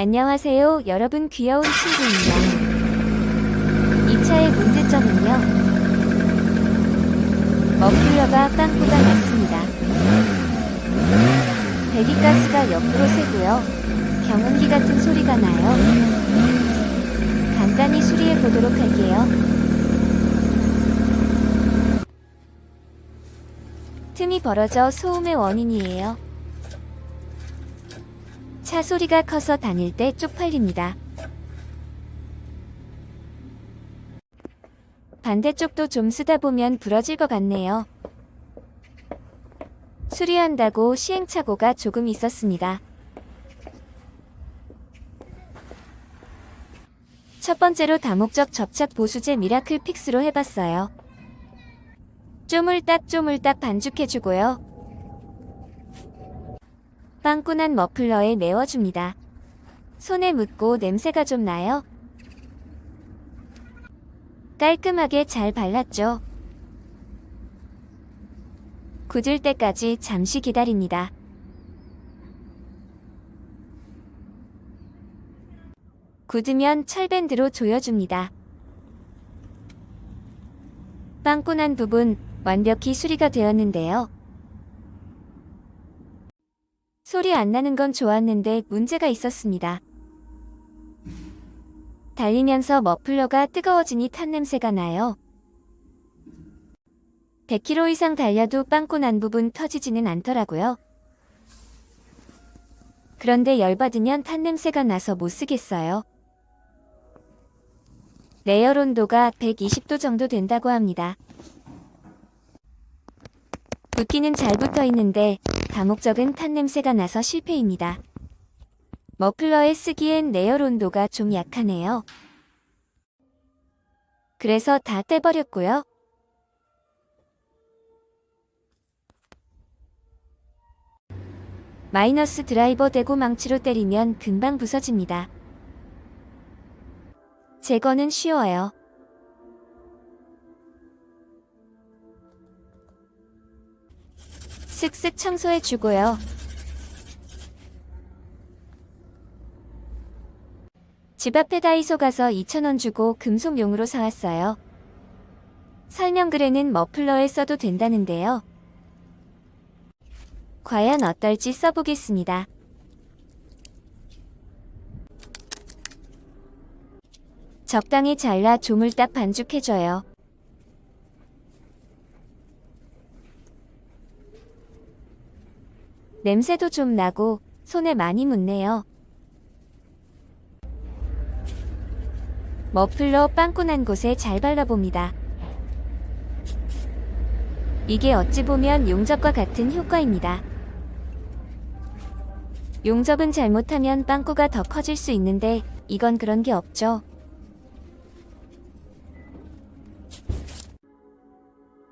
안녕하세요, 여러분 귀여운 친구입니다. 이 차의 문제점은요. 머플러가 빵꾸가 났습니다. 배기가스가 옆으로 새고요. 경운기 같은 소리가 나요. 간단히 수리해 보도록 할게요. 틈이 벌어져 소음의 원인이에요. 차 소리가 커서 다닐 때 쪽팔립니다. 반대쪽도 좀 쓰다 보면 부러질 것 같네요. 수리한다고 시행착오가 조금 있었습니다. 첫 번째로 다목적 접착 보수제 미라클 픽스로 해봤어요. 쪼물딱 쪼물딱 반죽해주고요. 빵꾸난 머플러에 메워줍니다. 손에 묻고 냄새가 좀 나요? 깔끔하게 잘 발랐죠? 굳을 때까지 잠시 기다립니다. 굳으면 철밴드로 조여줍니다. 빵꾸난 부분 완벽히 수리가 되었는데요. 소리 안 나는 건 좋았는데 문제가 있었습니다. 달리면서 머플러가 뜨거워지니 탄 냄새가 나요. 100km 이상 달려도 빵꾸 난 부분 터지지는 않더라고요. 그런데 열받으면 탄 냄새가 나서 못 쓰겠어요. 레열 온도가 120도 정도 된다고 합니다. 붓기는 잘 붙어 있는데 다목적은 탄 냄새가 나서 실패입니다. 머플러에 쓰기엔 레열 온도가 좀 약하네요. 그래서 다 떼버렸고요. 마이너스 드라이버 대고 망치로 때리면 금방 부서집니다. 제거는 쉬워요. 쓱쓱 청소해 주고요. 집 앞에 다이소 가서 2,000원 주고 금속용으로 사왔어요. 설명글에는 머플러에 써도 된다는데요. 과연 어떨지 써보겠습니다. 적당히 잘라 조물딱 반죽해줘요. 냄새도 좀 나고 손에 많이 묻네요. 머플러 빵꾸 난 곳에 잘 발라봅니다. 이게 어찌 보면 용접과 같은 효과입니다. 용접은 잘못하면 빵꾸가 더 커질 수 있는데 이건 그런 게 없죠.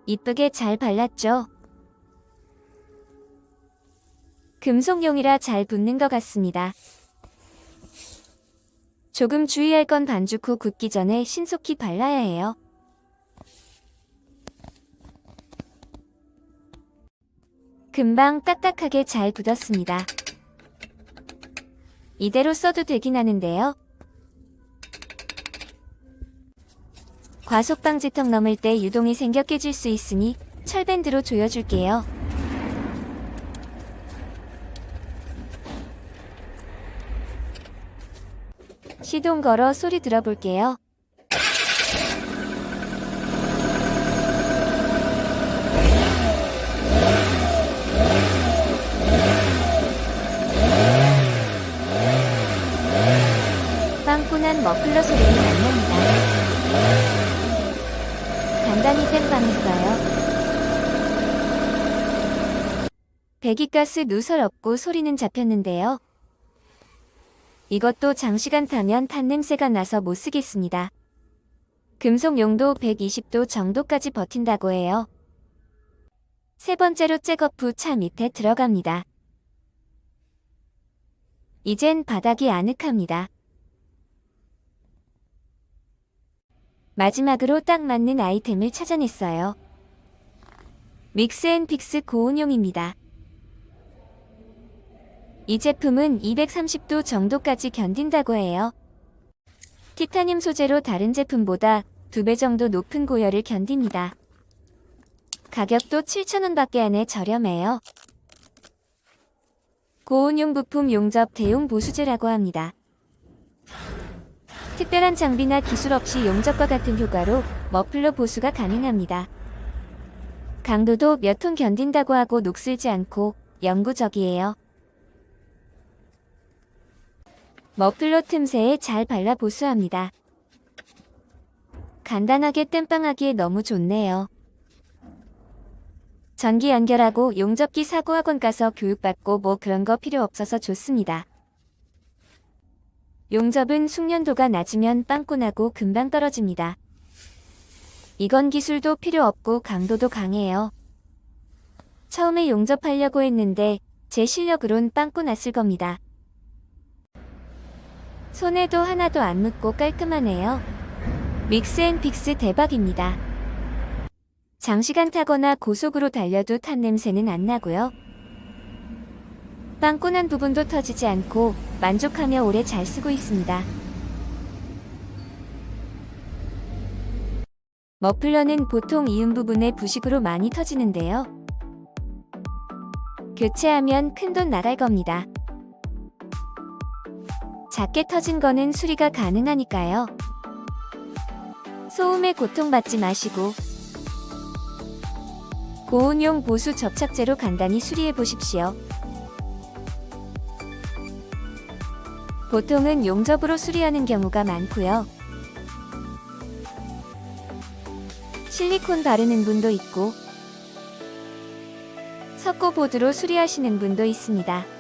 이쁘게 잘 발랐죠? 금속용이라 잘 붙는 것 같습니다. 조금 주의할 건 반죽 후 굳기 전에 신속히 발라야 해요. 금방 딱딱하게 잘 굳었습니다. 이대로 써도 되긴 하는데요. 과속방지턱 넘을 때 유동이 생겨 깨질 수 있으니 철밴드로 조여줄게요. 시동 걸어 소리 들어볼게요. 빵꾸난 머플러 소리는 안 납니다. 간단히 땜빵했어요. 배기가스 누설 없고 소리는 잡혔는데요. 이것도 장시간 타면 탄 냄새가 나서 못 쓰겠습니다. 금속 용도 120도 정도까지 버틴다고 해요. 세 번째로 후차 밑에 들어갑니다. 이젠 바닥이 아늑합니다. 마지막으로 딱 맞는 아이템을 찾아냈어요. 믹스앤픽스 고온용입니다. 이 제품은 230도 정도까지 견딘다고 해요. 티타늄 소재로 다른 제품보다 2배 정도 높은 고열을 견딥니다. 가격도 7,000원밖에 안해 저렴해요. 고온용 부품 용접 대용 보수제라고 합니다. 특별한 장비나 기술 없이 용접과 같은 효과로 머플러 보수가 가능합니다. 강도도 몇 톤 견딘다고 하고 녹슬지 않고 영구적이에요. 머플러 틈새에 잘 발라 보수합니다. 간단하게 땜빵하기에 너무 좋네요. 전기 연결하고 용접기 사고 학원 가서 교육받고 뭐 그런 거 필요 없어서 좋습니다. 용접은 숙련도가 낮으면 빵꾸나고 금방 떨어집니다. 이건 기술도 필요 없고 강도도 강해요. 처음에 용접하려고 했는데 제 실력으론 빵꾸 났을 겁니다. 손에도 하나도 안 묻고 깔끔하네요. 믹스앤픽스 대박입니다. 장시간 타거나 고속으로 달려도 탄 냄새는 안 나고요. 빵꾸난 부분도 터지지 않고 만족하며 오래 잘 쓰고 있습니다. 머플러는 보통 이음 부분에 부식으로 많이 터지는데요. 교체하면 큰돈 나갈 겁니다. 작게 터진 거는 수리가 가능하니까요. 소음에 고통받지 마시고 고온용 보수 접착제로 간단히 수리해 보십시오. 보통은 용접으로 수리하는 경우가 많고요. 실리콘 바르는 분도 있고 석고보드로 수리하시는 분도 있습니다.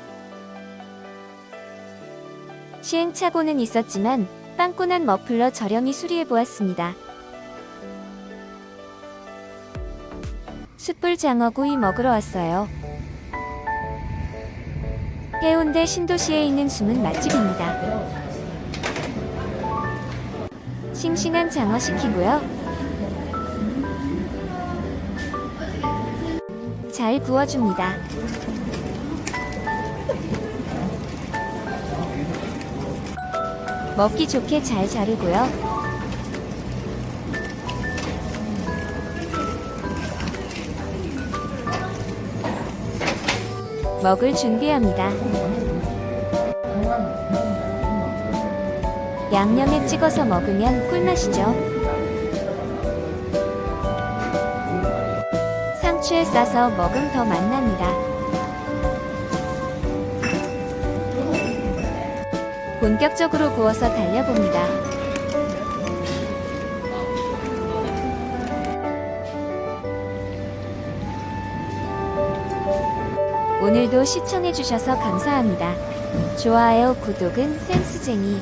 시행착오는 있었지만 빵꾸난 머플러 저렴이 수리해 보았습니다. 숯불 장어구이 먹으러 왔어요. 해운대 신도시에 있는 숨은 맛집입니다. 싱싱한 장어 시키고요. 잘 구워줍니다. 먹기 좋게 잘 자르고요. 먹을 준비합니다. 양념에 찍어서 먹으면 꿀맛이죠. 상추에 싸서 먹으면 더 맛납니다. 본격적으로 구워서 달려봅니다. 오늘도 시청해주셔서 감사합니다. 좋아요, 구독은 센스쟁이.